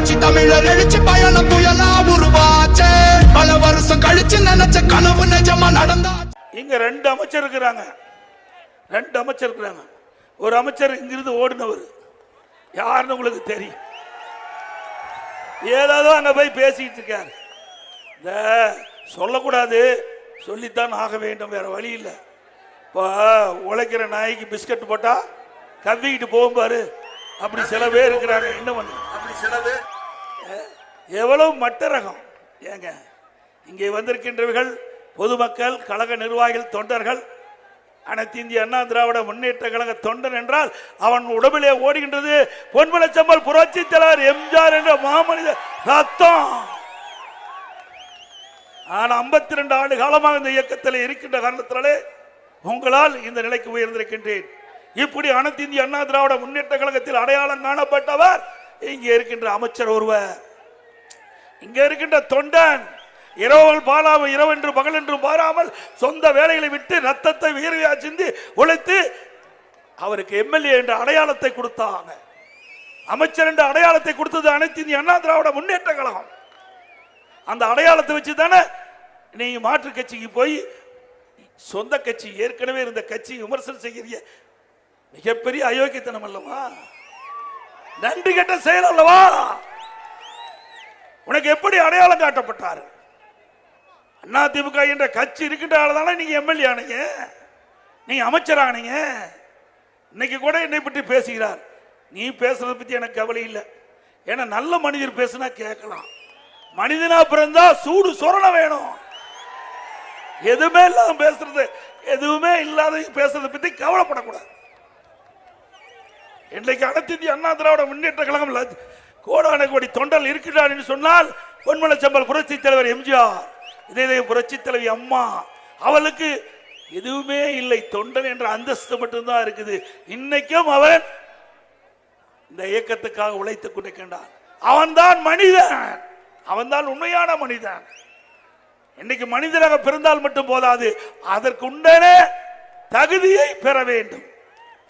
புரட்சி தமிழர் எழுச்சி பயணம் புயலா உருவாச்சே. பல வருஷம் கழிச்சு நினைச்ச கனவு நிஜமா நடந்தா இங்க ரெண்டு அமைச்சர் இருக்கிறாங்க. ரெண்டு அமைச்சர் இருக்கிறாங்க. ஒரு அமைச்சர் இங்கிருந்து ஓடினவர். யாருன்னு உங்களுக்கு தெரியும். ஏதாவது அங்க போய் பேசிட்டு இருக்காரு இந்த சொல்லக்கூடாது. சொல்லித்தான் ஆக வேண்டும். வேற வழி இல்லை. இப்போ உழைக்கிற நாய்க்கு பிஸ்கட் போட்டா கவ்விக்கிட்டு போகும் பாரு. அப்படி சில பேர் இருக்கிறாங்க. என்ன பண்ணு சிலது எவ்வளவு மட்ட ரகம் ஏங்க இங்கே வந்திருக்கின்றவர்கள் பொதுமக்கள் கழக நிர்வாகிகள் தொண்டர்கள் அனைத்து இந்திய அண்ணா திராவிட முன்னேற்ற கழக தொண்டன் என்றால் அவன் உடம்பிலே ஓடுகின்றது பொன்மலச்சம்பல் புரட்சி தலைவர் எம்ஜிஆர் என்ற மாமனித ரத்தம். நான் 52 ரெண்டு ஆண்டு காலமாக இந்த இயக்கத்தில் இருக்கின்ற காரணத்தினாலே உங்களால் இந்த நிலைக்கு உயர்ந்திருக்கின்றேன். இப்படி அனைத்து இந்திய அண்ணா திராவிட முன்னேற்ற கழகத்தில் அடையாளம் காணப்பட்டவர் இங்கே இருக்கின்ற அமைச்சர் ஒருவர் இங்கே இருக்கின்ற தொண்டன் இரவல் பாலாமல் இரவென்று பகலென்று பாராமல் சொந்த வேலைகளை விட்டு ரத்தத்தை வீரவியா சிந்தி உழைத்து அவருக்கு எம்எல்ஏ என்ற அடையாளத்தை கொடுத்தாங்க. அமைச்சர் என்ற அடையாளத்தை கொடுத்தது அனைத்து இந்திய அண்ணா திராவிட முன்னேற்ற கழகம். அந்த அடையாளத்தை வச்சு தானே நீ மாற்று கட்சிக்கு போய் சொந்த கட்சி ஏற்கனவே இருந்த கட்சி விமர்சனம் செய்கிற மிகப்பெரிய அயோக்கியத்தனம் அல்லவா? நன்றி கெட்ட செயல் அல்லவா? உனக்கு எப்படி அடையாளம் காட்டப்பட்டார்? அண்ணா திமுக என்ற கட்சி இருக்கின்ற தானே நீங்க எம்எல்ஏ ஆனீங்க? நீங்க அமைச்சர் ஆனீங்க? இன்னைக்கு கூட என்னை பற்றி பேசுகிறார். நீ பேசுறத பத்தி எனக்கு கவலை இல்லை. ஏன்னா நல்ல மனிதர் பேசுனா கேட்கலாம். மனிதனா பிறந்தா சூடு சொரண வேணும். எதுவுமே இல்லாம பேசுறது எதுவுமே இல்லாத பேசுறத பத்தி கவலைப்படக்கூடாது. இன்றைக்கு அனைத்து இந்திய அண்ணா திராவிட முன்னேற்ற கழகம் கோடான கோடி தொண்டல் இருக்கிறார் என்று சொன்னால் பொன்மலச்சம்பல் புரட்சி தலைவர் எம்ஜிஆர் இதே இதே புரட்சி தலைவி அம்மா அவளுக்கு எதுவுமே இல்லை. தொண்டன் என்ற அந்தஸ்து மட்டும்தான் இருக்குது. இன்னைக்கும் அவன் இந்த இயக்கத்துக்காக உழைத்துக் கொண்டிருக்கின்றான். அவன்தான் மனிதன். அவன்தான் உண்மையான மனிதன். இன்னைக்கு மனிதனாக பிறந்தால் மட்டும் போதாது. அதற்கு தகுதியை பெற வேண்டும்.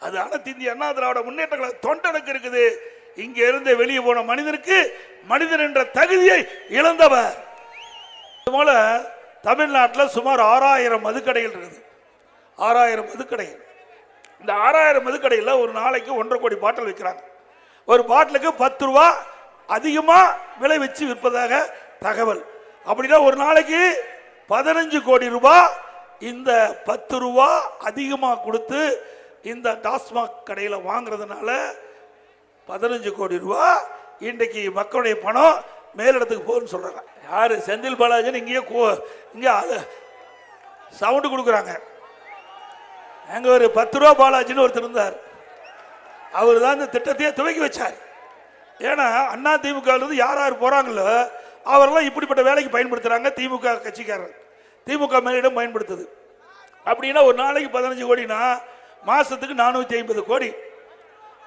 அது அனைத்து இந்திய அண்ணா திராவிட முன்னேற்ற கழக தொண்டனுக்கு இருக்குது. இங்க இருந்து வெளியே போன மனிதனுக்கு மனிதன் என்ற தகுதியை இழந்தவர். இது போல தமிழ்நாட்டில் சுமார் ஆறாயிரம் மதுக்கடைகள் இருக்குது. ஆறாயிரம் மதுக்கடைகள். இந்த ஆறாயிரம் மதுக்கடையில் ஒரு நாளைக்கு ஒன்றரை கோடி பாட்டில் விற்கிறாங்க. ஒரு பாட்டிலுக்கு பத்து ரூபா அதிகமாக விலை வச்சு விற்பதாக தகவல். அப்படின்னா ஒரு நாளைக்கு பதினஞ்சு கோடி ரூபாய் இந்த பத்து ரூபா அதிகமாக கொடுத்து இந்த டாஸ்மாக் கடையில் வாங்குறதுனால பதினஞ்சு கோடி ரூபா இன்றைக்கு மக்களுடைய பணம் மேலிடத்துக்கு போகுன்னு சொல்கிறாங்க யார்? செந்தில் பாலாஜின்னு இங்கேயே கோ- இங்கே சவுண்டு கொடுக்குறாங்க. எங்கள் ஒரு பத்து ரூபா பாலாஜின்னு ஒருத்தர் இருந்தார். அவர் தான் இந்த திட்டத்தையே துவக்கி வச்சார். ஏன்னா அண்ணா திமுகலேருந்து யார் யார் போகிறாங்களோ அவரெல்லாம் இப்படிப்பட்ட வேலைக்கு பயன்படுத்துகிறாங்க திமுக கட்சிக்காரர் திமுக மேலிடம் பயன்படுத்துது. அப்படின்னா ஒரு நாளைக்கு பதினஞ்சு கோடினா மாசத்துக்கு நானூத்தி ஐம்பது கோடி.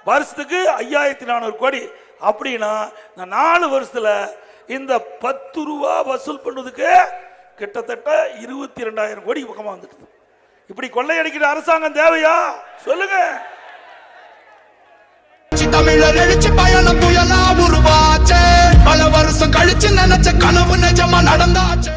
வருஷத்துக்கு ஐயாயிரத்தி நானூறு கோடி. அப்படின்னா இந்த நாலு வருஷத்துல இந்த பத்து ரூபா வசூல் பண்ணுறதுக்கு கிட்டத்தட்ட இருபத்தி ரெண்டாயிரம் கோடி பக்கமா வந்துட்டு இப்படி கொள்ளையடிக்கிற அரசாங்கம் தேவையா? சொல்லுங்க. தமிழர் எழுச்சி பயணம் புயலா உருவாச்சே. பல வருஷம் கழிச்சு நினைச்ச கனவு நிஜமா நடந்தாச்சு.